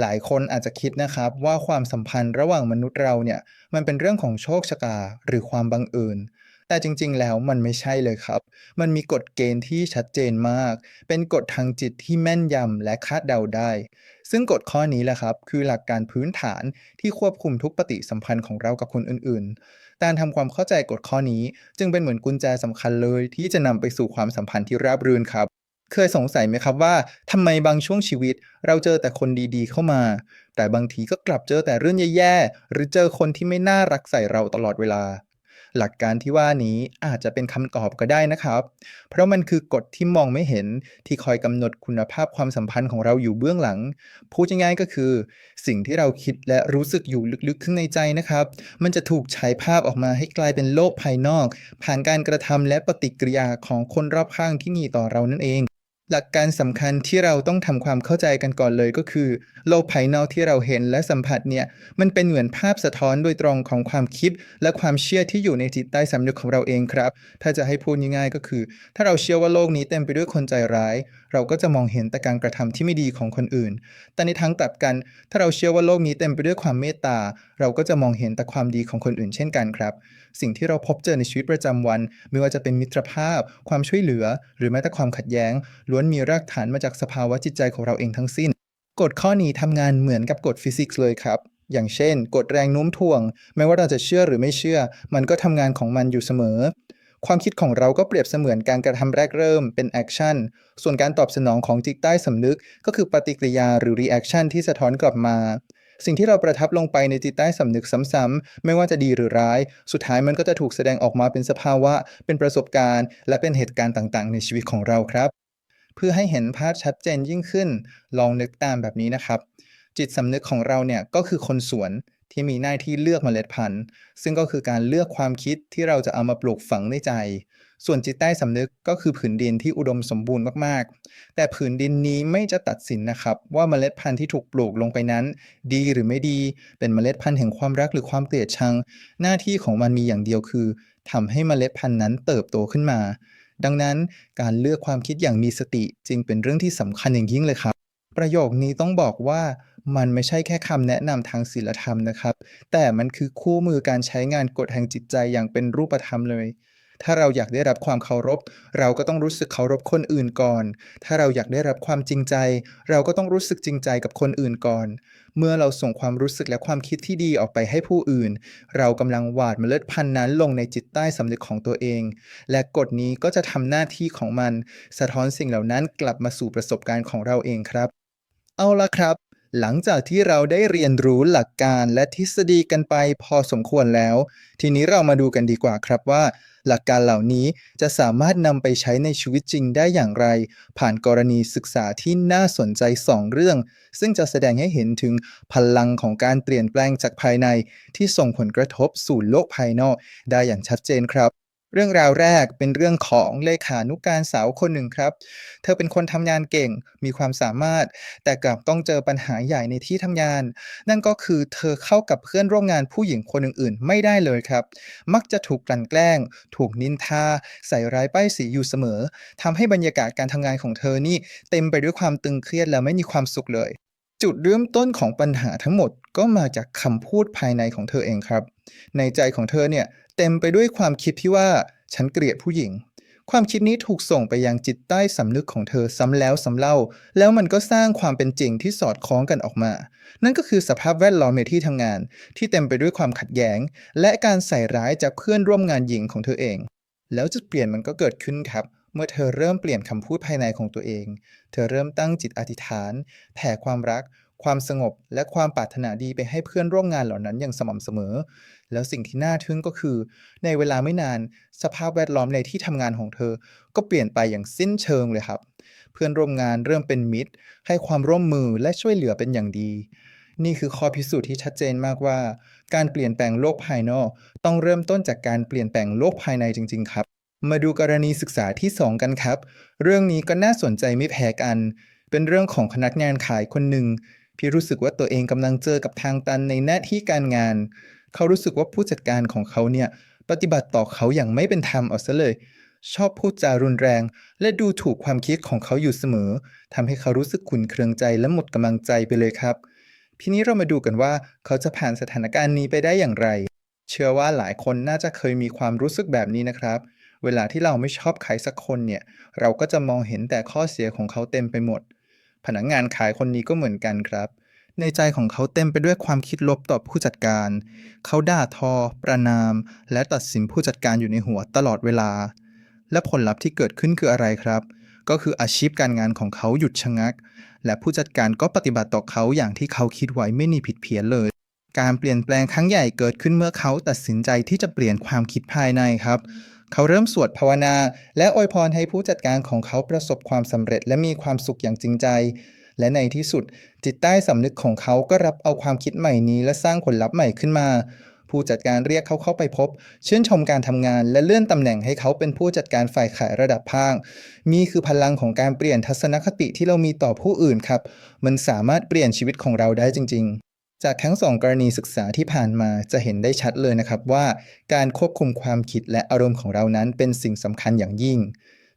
หลายคนอาจจะคิดนะครับว่าความสัมพันธ์ระหว่างมนุษย์เราเนี่ยมันเป็นเรื่องของโชคชะตาหรือความบังเอิญแต่จริง ๆ แล้วมันไม่ใช่เลยครับ มันมีกฎเกณฑ์ที่ชัดเจนมาก เป็นกฎทางจิตที่แม่นยำและคาดเดาได้ ซึ่งกฎข้อนี้แหละครับ คือหลักการพื้นฐานที่ควบคุมทุกปฏิสัมพันธ์ของเรากับคนอื่น ๆ การทำความเข้าใจกฎข้อนี้ จึงเป็นเหมือนกุญแจสำคัญเลยที่จะนำไปสู่ความสัมพันธ์ที่ราบรื่นครับ เคยสงสัยไหมครับว่าทำไมบางช่วงชีวิต เราเจอแต่คนดีๆเข้ามา แต่บางทีก็กลับเจอแต่เรื่องแย่ๆหรือเจอคนที่ไม่น่ารักใส่เราตลอดเวลา หลักการที่ว่านี้อาจจะเป็นคำตอบก็ได้นะครับ เพราะมันคือกฎที่มองไม่เห็นที่คอยกำหนดคุณภาพความสัมพันธ์ของเราอยู่เบื้องหลัง พูดง่ายๆก็คือ สิ่งที่เราคิดและรู้สึกอยู่ลึกๆข้างในใจนะครับ มันจะถูกฉายภาพออกมาให้กลายเป็นโลกภายนอก ผ่านการกระทำและปฏิกิริยาของคนรอบข้างที่มีต่อเรานั่นเอง หลักการสำคัญที่เราต้องทำความเข้าใจกันก่อนเลยก็คือ โลกภายนอกที่เราเห็นและสัมผัสเนี่ย มันเป็นเหมือนภาพสะท้อนโดยตรงของความคิด และความเชื่อที่อยู่ในจิตใต้สำนึกของเราเองครับ ถ้าจะให้พูดง่ายๆก็คือ ถ้าเราเชื่อว่าโลกนี้เต็มไปด้วยคนใจร้ายเราก็จะมองเห็นแต่การกระทำที่ไม่ดีของคนอื่น แต่ในทางกลับกัน ถ้าเราเชื่อว่าโลกนี้เต็มไปด้วยความเมตตา เราก็จะมองเห็นแต่ความดีของคนอื่นเช่นกันครับ สิ่งที่เราพบเจอในชีวิตประจำวัน ไม่ว่าจะเป็นมิตรภาพ ความช่วยเหลือ หรือแม้แต่ความขัดแย้ง ล้วนมีรากฐานมาจากสภาวะจิตใจของเราเองทั้งสิ้น กฎข้อนี้ทำงานเหมือนกับกฎฟิสิกส์เลยครับอย่างเช่น กฎแรงโน้มถ่วงไม่ว่าเราจะเชื่อหรือไม่เชื่อ มันก็ทำงานของมันอยู่เสมอ ความคิดของเราก็เปรียบเสมือนการกระทำแรกเริ่มเป็นแอคชั่น ส่วนการตอบสนองของจิตใต้สำนึก ก็คือปฏิกิริยาหรือรีแอคชั่นที่สะท้อนกลับมา สิ่งที่เราประทับลงไปในจิตใต้สำนึกซ้ำๆไม่ว่าจะดีหรือร้าย สุดท้ายมันก็จะถูกแสดงออกมาเป็นสภาวะ เป็นประสบการณ์ และเป็นเหตุการณ์ต่างๆ ในชีวิตของเราครับ เพื่อให้เห็นภาพชัดเจนยิ่งขึ้น ลองนึกตามแบบนี้นะครับ จิตสำนึกของเราเนี่ยก็คือคนสวน ที่มีหน้าที่เลือกเมล็ดพันธุ์ ซึ่งก็คือการเลือกความคิดที่เราจะเอามาปลูกฝังในใจ ส่วนจิตใต้สำนึกก็คือผืนดินที่อุดมสมบูรณ์มากๆ แต่ผืนดินนี้ไม่จะตัดสินนะครับ ว่าเมล็ดพันธุ์ที่ถูกปลูกลงไปนั้น ดีหรือไม่ดี เป็นเมล็ดพันธุ์แห่งความรักหรือความเกลียดชัง หน้าที่ของมันมีอย่างเดียวคือทำให้เมล็ดพันธุ์นั้นเติบโตขึ้นมา ดังนั้นการเลือกความคิดอย่างมีสติจึงเป็นเรื่องที่สำคัญอย่างยิ่งเลยครับ ประโยคนี้ต้องบอกว่า มันไม่ใช่แค่คำแนะนำทางศีลธรรมนะครับ แต่มันคือคู่มือการใช้งานกฎแห่งจิตใจอย่างเป็นรูปธรรมเลย ถ้าเราอยากได้รับความเคารพ เราก็ต้องรู้สึกเคารพคนอื่นก่อน ถ้าเราอยากได้รับความจริงใจ เราก็ต้องรู้สึกจริงใจกับคนอื่นก่อน เมื่อเราส่งความรู้สึกและความคิดที่ดีออกไปให้ผู้อื่น เรากำลังหวานเมล็ดพันธุ์นั้นลงในจิตใต้สำนึกของตัวเอง และกฎนี้ก็จะทำหน้าที่ของมัน สะท้อนสิ่งเหล่านั้นกลับมาสู่ประสบการณ์ของเราเองครับ เอาละครับ หลังจากที่เราได้เรียนรู้หลักการและทฤษฎีกันไปพอสมควรแล้ว ทีนี้เรามาดูกันดีกว่าครับว่า หลักการเหล่านี้จะสามารถนำไปใช้ในชีวิตจริงได้อย่างไร ผ่านกรณีศึกษาที่น่าสนใจ 2 เรื่อง ซึ่งจะแสดงให้เห็นถึงพลังของการเปลี่ยนแปลงจากภายใน ที่ส่งผลกระทบสู่โลกภายนอกได้อย่างชัดเจนครับ เรื่องราวแรกเป็นเรื่องของเลขานุกการสาวคนหนึ่งครับ เธอเป็นคนทำงานเก่ง มีความสามารถ แต่กลับต้องเจอปัญหาใหญ่ในที่ทำงาน นั่นก็คือเธอเข้ากับเพื่อนร่วมงานผู้หญิงคนอื่นๆ ไม่ได้เลยครับ มักจะถูกกลั่นแกล้ง ถูกนินทา ใส่ร้ายป้ายสีอยู่เสมอทำให้บรรยากาศการทำงานของเธอนี่ เต็มไปด้วยความตึงเครียดและไม่มีความสุขเลย จุดเริ่มต้นของปัญหาทั้งหมดก็มาจากคำพูดภายในของเธอเองครับ ในใจของเธอเนี่ย เต็มไปด้วยความคิดที่ว่าฉันเกลียดผู้หญิง ความคิดนี้ถูกส่งไปยังจิตใต้สำนึกของเธอซ้ำแล้วซ้ำเล่า แล้วมันก็สร้างความเป็นจริงที่สอดคล้องกันออกมา นั่นก็คือสภาพแวดล้อมในที่ทำงาน ที่เต็มไปด้วยความขัดแย้ง และการใส่ร้ายจากเพื่อนร่วมงานหญิงของเธอเอง แล้วจุดเปลี่ยนมันก็เกิดขึ้นครับเมื่อเธอเริ่มเปลี่ยนคำพูดภายในของตัวเอง เธอเริ่มตั้งจิตอธิษฐาน แผ่ความรัก ความสงบ และความปรารถนาดีไปให้เพื่อนร่วมงานเหล่านั้นอย่างสม่ำเสมอ แล้วสิ่งที่น่าทึ่งก็คือ ในเวลาไม่นานสภาพแวดล้อมในที่ทำงานของเธอ ก็เปลี่ยนไปอย่างสิ้นเชิงเลยครับ เพื่อนร่วมงานเริ่มเป็นมิตร ให้ความร่วมมือและช่วยเหลือเป็นอย่างดี นี่คือข้อพิสูจน์ที่ชัดเจนมากว่า การเปลี่ยนแปลงโลกภายนอก ต้องเริ่มต้นจากการเปลี่ยนแปลงโลกภายในจริง ๆ ครับ มาดูกรณีศึกษาที่ 2 กันครับ เรื่องนี้ก็น่าสนใจไม่แพ้กันเป็นเรื่องของพนักงานขายคนหนึ่ง ที่รู้สึกว่าตัวเองกำลังเจอกับทางตันในหน้าที่การงาน เขารู้สึกว่าผู้จัดการของเขาเนี่ยปฏิบัติต่อเขาอย่างไม่เป็นธรรมเอาซะเลย ชอบพูดจารุนแรง และดูถูกความคิดของเขาอยู่เสมอทำให้เขารู้สึกขุ่นเคืองใจและหมดกำลังใจไปเลยครับ ทีนี้เรามาดูกันว่าเขาจะผ่านสถานการณ์นี้ไปได้อย่างไร เชื่อว่าหลายคนน่าจะเคยมีความรู้สึกแบบนี้นะครับเวลาที่เราไม่ชอบใครสักคนเนี่ย เราก็จะมองเห็นแต่ข้อเสียของเขาเต็มไปหมด พนักงานขายคนนี้ก็เหมือนกันครับ ในใจของเขาเต็มไปด้วยความคิดลบต่อผู้จัดการ เขาด่าทอ ประนาม และตัดสินผู้จัดการอยู่ในหัวตลอดเวลา และผลลัพธ์ที่เกิดขึ้นคืออะไรครับ ก็คืออาชีพการงานของเขาหยุดชะงัก และผู้จัดการก็ปฏิบัติต่อเขาอย่างที่เขาคิดไว้ไม่มีผิดเพี้ยนเลยการเปลี่ยนแปลงครั้งใหญ่เกิดขึ้นเมื่อเขาตัดสินใจที่จะเปลี่ยนความคิดภายในครับ เขาเริ่มสวดภาวนา และอวยพรให้ผู้จัดการของเขาประสบความสำเร็จและมีความสุขอย่างจริงใจ และในที่สุด จิตใต้สำนึกของเขาก็รับเอาความคิดใหม่นี้และสร้างผลลัพธ์ใหม่ขึ้นมา ผู้จัดการเรียกเขาเข้าไปพบ ชื่นชมการทำงาน และเลื่อนตำแหน่งให้เขาเป็นผู้จัดการฝ่ายขายระดับภาคมีคือพลังของการเปลี่ยนทัศนคติที่เรามีต่อผู้อื่นครับ มันสามารถเปลี่ยนชีวิตของเราได้จริง ๆ จากทั้งสองกรณีศึกษาที่ผ่านมาจะเห็นได้ชัดเลยนะครับว่า การควบคุมความคิดและอารมณ์ของเรานั้นเป็นสิ่งสำคัญอย่างยิ่ง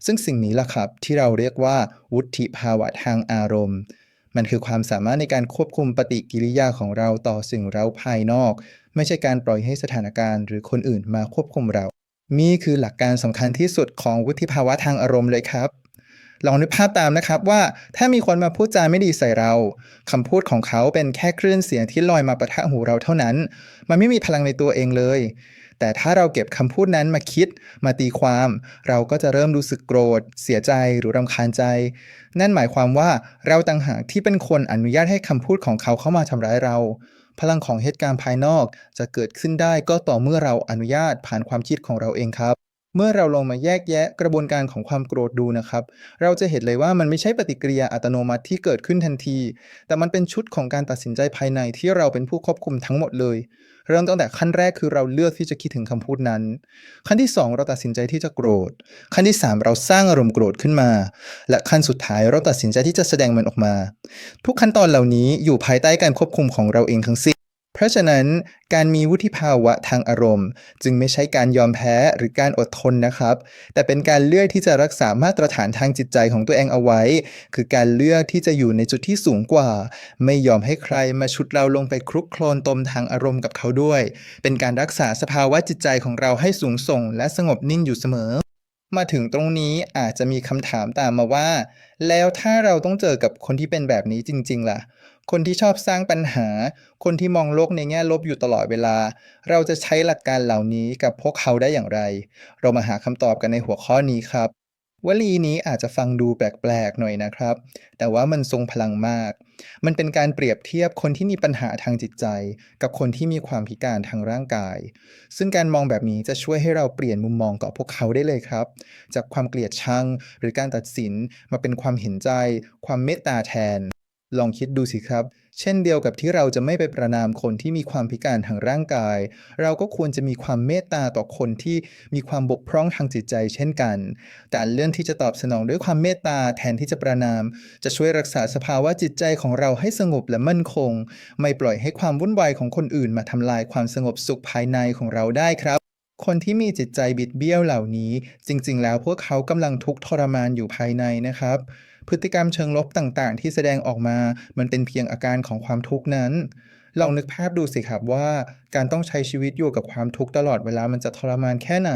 ซึ่งสิ่งนี้ล่ะครับที่เราเรียกว่า วุฒิภาวะทางอารมณ์ มันคือความสามารถในการควบคุมปฏิกิริยาของเราต่อสิ่งเราภายนอก ไม่ใช่การปล่อยให้สถานการณ์หรือคนอื่นมาควบคุมเรานี่คือหลักการสำคัญที่สุดของวุฒิภาวะทางอารมณ์เลยครับ ลองนึกภาพตามนะครับว่าถ้ามีคนมาพูดจาไม่ดีใส่เราคำพูดของเขาเป็นแค่คลื่นเสียงที่ลอยมาประทะหูเราเท่านั้น มันไม่มีพลังในตัวเองเลย แต่ถ้าเราเก็บคำพูดนั้นมาคิด มาตีความ เราก็จะเริ่มรู้สึกโกรธ เสียใจหรือรำคาญใจ นั่นหมายความว่าเราต่างหากที่เป็นคนอนุญาตให้คำพูดของเขาเข้ามาทำร้ายเราพลังของเหตุการณ์ภายนอกจะเกิดขึ้นได้ก็ต่อเมื่อเราอนุญาตผ่านความคิดของเราเองครับ เมื่อเราลองมาแยกแยะกระบวนการของความโกรธดูนะครับ เราจะเห็นเลยว่ามันไม่ใช่ปฏิกิริยาอัตโนมัติที่เกิดขึ้นทันที แต่มันเป็นชุดของการตัดสินใจภายในที่เราเป็นผู้ควบคุมทั้งหมดเลย เริ่มตั้งแต่ขั้นแรกคือเราเลือกที่จะคิดถึงคำพูดนั้น ขั้นที่ 2 เราตัดสินใจที่จะโกรธ ขั้นที่ 3 เราสร้างอารมณ์โกรธขึ้นมา และขั้นสุดท้ายเราตัดสินใจที่จะแสดงมันออกมา ทุกขั้นตอนเหล่านี้อยู่ภายใต้การควบคุมของเราเองทั้งสิ้น ราะฉะนั้นการมีวุฒิภาวะทางอารมณ์ จึงไม่ใช่การยอมแพ้หรือการอดทนนะครับ แต่เป็นการเลือกที่จะรักษามาตรฐานทางจิตใจของตัวเองเอาไว้ คือการเลือกที่จะอยู่ในจุดที่สูงกว่า ไม่ยอมให้ใครมาชุดเราลงไปคลุกโคลนตมทางอารมณ์กับเขาด้วย เป็นการรักษาสภาวะจิตใจของเราให้สูงส่ง และสงบนิ่งอยู่เสมอมาถึงตรงนี้อาจจะมีคำถามตามมาว่า แล้วถ้าเราต้องเจอกับคนที่เป็นแบบนี้จริง ๆ ล่ะ คนที่ชอบสร้างปัญหา คนที่มองโลกในแง่ลบอยู่ตลอดเวลา เราจะใช้หลักการเหล่านี้กับพวกเขาได้อย่างไร เรามาหาคำตอบกันในหัวข้อนี้ครับ วลีนี้อาจจะฟังดูแปลกๆหน่อยนะครับ แต่ว่ามันทรงพลังมาก มันเป็นการเปรียบเทียบคนที่มีปัญหาทางจิตใจ กับคนที่มีความพิการทางร่างกาย ซึ่งการมองแบบนี้จะช่วยให้เราเปลี่ยนมุมมองต่อพวกเขาได้เลยครับ จากความเกลียดชังหรือการตัดสินมาเป็นความเห็นใจ ความเมตตาแทน ลองคิดดูสิครับ เช่นเดียวกับที่เราจะไม่ไปประนามคนที่มีความพิการทางร่างกาย เราก็ควรจะมีความเมตตาต่อคนที่มีความบกพร่องทางจิตใจ เช่นกัน แต่เรื่องที่จะตอบสนองด้วยความเมตตาแทนที่จะประนาม จะช่วยรักษาสภาวะจิตใจของเราให้สงบและมั่นคง ไม่ปล่อยให้ความวุ่นวายของคนอื่นมาทำลายความสงบสุขภายในของเราได้ครับคนที่มีจิตใจบิดเบี้ยวเหล่านี้ จริง ๆ แล้วพวกเขากำลังทุกข์ทรมานอยู่ภายในนะครับ พฤติกรรมเชิงลบต่างๆ ที่แสดงออกมา มันเป็นเพียงอาการของความทุกข์นั้นลองนึกภาพดูสิครับว่า การต้องใช้ชีวิตอยู่กับความทุกข์ตลอดเวลามันจะทรมานแค่ไหน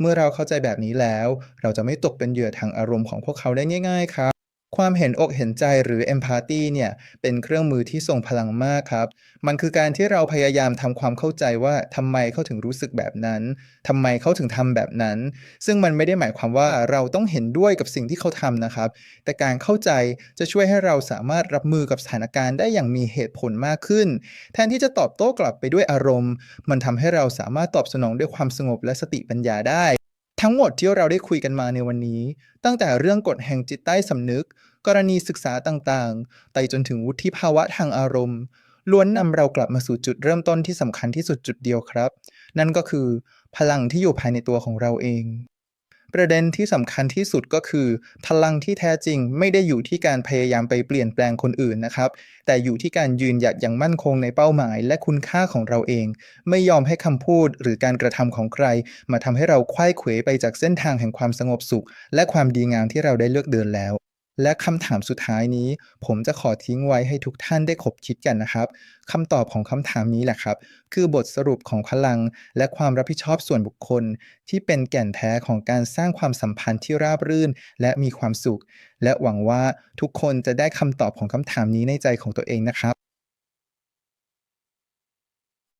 เมื่อเราเข้าใจแบบนี้แล้ว เราจะไม่ตกเป็นเหยื่อทางอารมณ์ของพวกเขาได้ง่าย ๆ ครับ ความเห็นอกเห็นใจหรือ empathy เนี่ยเป็นเครื่องมือที่ทรงพลังมากครับ มันคือการที่เราพยายามทำความเข้าใจว่าทำไมเขาถึงรู้สึกแบบนั้นทำไมเขาถึงทำแบบนั้น ซึ่งมันไม่ได้หมายความว่าเราต้องเห็นด้วยกับสิ่งที่เขาทำนะครับ แต่การเข้าใจจะช่วยให้เราสามารถรับมือกับสถานการณ์ได้อย่างมีเหตุผลมากขึ้น แทนที่จะตอบโต้กลับไปด้วยอารมณ์ มันทำให้เราสามารถตอบสนองด้วยความสงบและสติปัญญาได้ ทั้งหมดที่เราได้คุยกันมาในวันนี้ ตั้งแต่เรื่องกฎแห่งจิตใต้สำนึก กรณีศึกษาต่างๆ ไปจนถึงวุฒิภาวะทางอารมณ์ ล้วนนำเรากลับมาสู่จุดเริ่มต้นที่สำคัญที่สุดจุดเดียวครับ นั่นก็คือ พลังที่อยู่ภายในตัวของเราเอง ประเด็นที่สำคัญที่สุดก็คือ พลังที่แท้จริงไม่ได้อยู่ที่การพยายามไปเปลี่ยนแปลงคนอื่นนะครับ แต่อยู่ที่การยืนหยัดอย่างมั่นคงในเป้าหมาย และคุณค่าของเราเอง ไม่ยอมให้คำพูดหรือการกระทำของใคร มาทำให้เราคว้ายเขวไปจากเส้นทางแห่งความสงบสุข และความดีงามที่เราได้เลือกเดินแล้ว และคำถามสุดท้ายนี้ ผมจะขอทิ้งไว้ให้ทุกท่านได้คบคิดกันนะครับคำตอบของคำถามนี้แหละครับ คือบทสรุปของพลัง และความรับผิดชอบส่วนบุคคล ที่เป็นแก่นแท้ของการสร้างความสัมพันธ์ที่ราบรื่น และมีความสุข และหวังว่าทุกคนจะได้คำตอบของคำถามนี้ในใจของตัวเองนะครับ